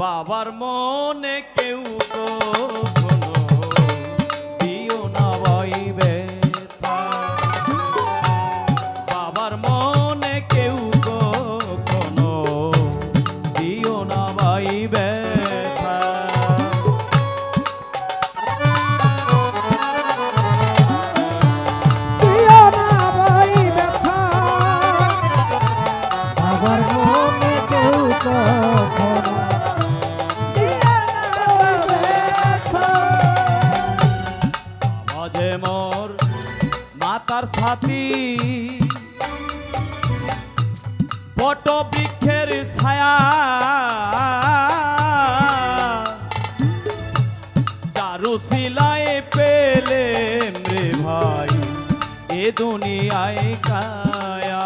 বাবার মনে কেউ কখনো দিও না বইবে বাবার মনে কেউ কখনো দিও না ভাইবে দুনিয়ায় কায়া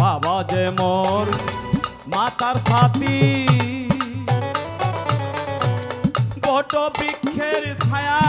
বাবা যে মোর মাতার সাথী বট বৃক্ষের ছায়া।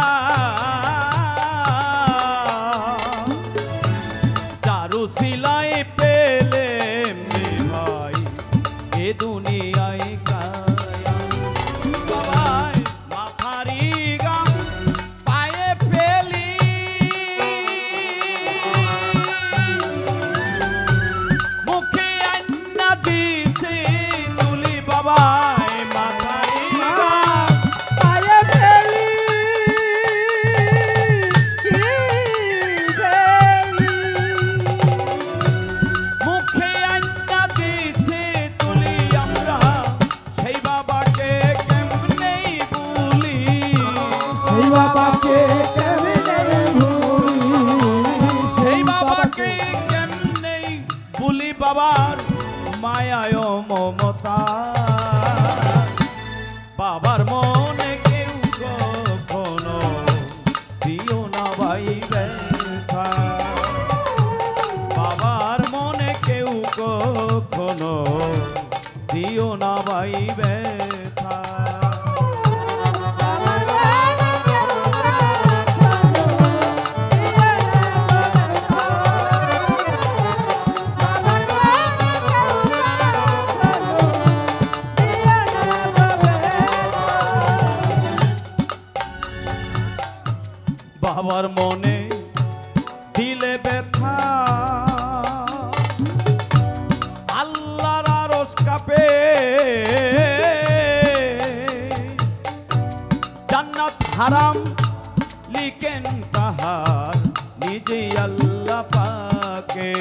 মায়ায় মমতা। বাবার মনে কেউ কখন দিও না ভাই ব্যথা। বাবার মনে কেউ কখন দিও না ভাই ব্যথা। আমার মনে দিলে ব্যথা। আল্লাহর আরস কাপে। জান্নাত হারাম লিখেন তাহার নিজে আল্লাহ পাকে।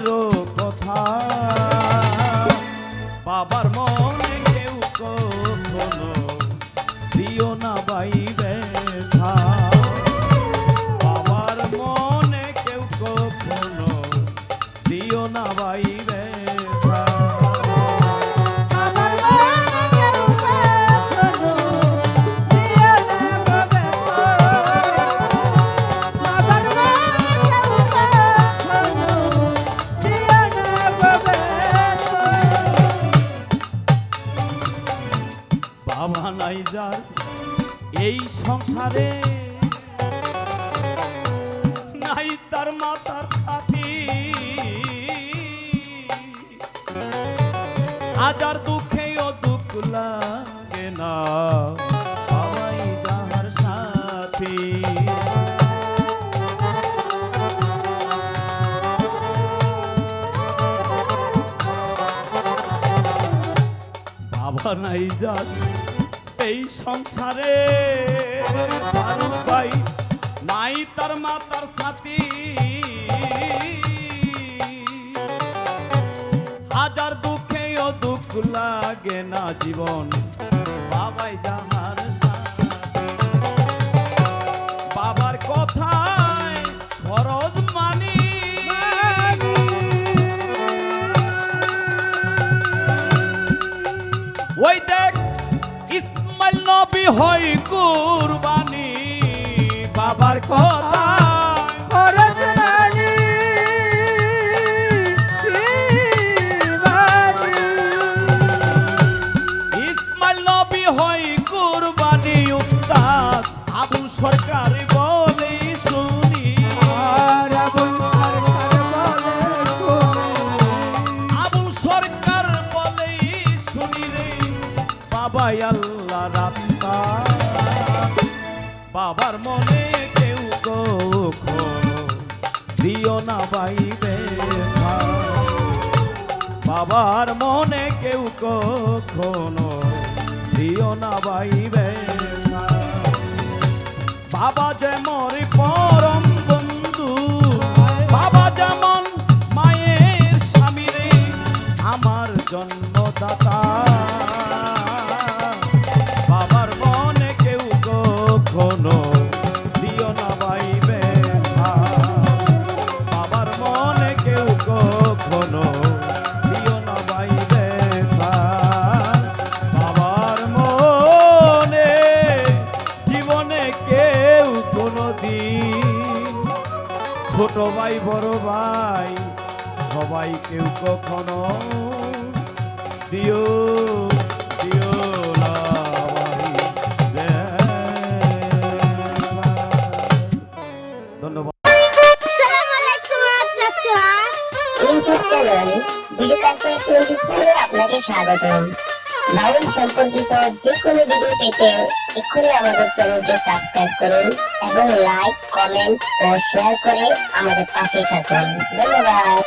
barro. এই সংসারে নাই তার মাতার সাথে। হাজার দুঃখে ও দুঃখ লাগে না হাওয়াই যাহার নাই যার এই সংসারে। ভাই, নাই তার মাতার সাথী। হাজার দুঃখেও দুঃখ লাগে না জীবন। বাবাই যাহার নবী হয় কুরবানি। বাবার কথা সরকার বলে শুনি। আবু সরকার বলে রে। বাবাই আল্লাহ রাস্তা বাবার মনে কেউ দিও না বাইবে বাবার মনে কেউ কখনো দিও না বাইবে বাবা যেমন পরম বন্ধু, বাবা যেমন মায়ের স্বামী রে, আমার জন্মদাতা ভাই বড় ভাই সবাই কেউ কখনো দিও। ধন্যবাদ। আসসালামু আলাইকুম চ্যানেল ভিডিও কালচার টোয়েন্টি ফোরে আপনাকে স্বাগতম। বাউল সম্পর্কিত যে কোনো ভিডিও পেতে এক্ষুনি আমাদের চ্যানেলকে সাবস্ক্রাইব করুন এবং লাইক কমেন্ট ও শেয়ার করে আমাদের পাশেই থাকুন। ধন্যবাদ।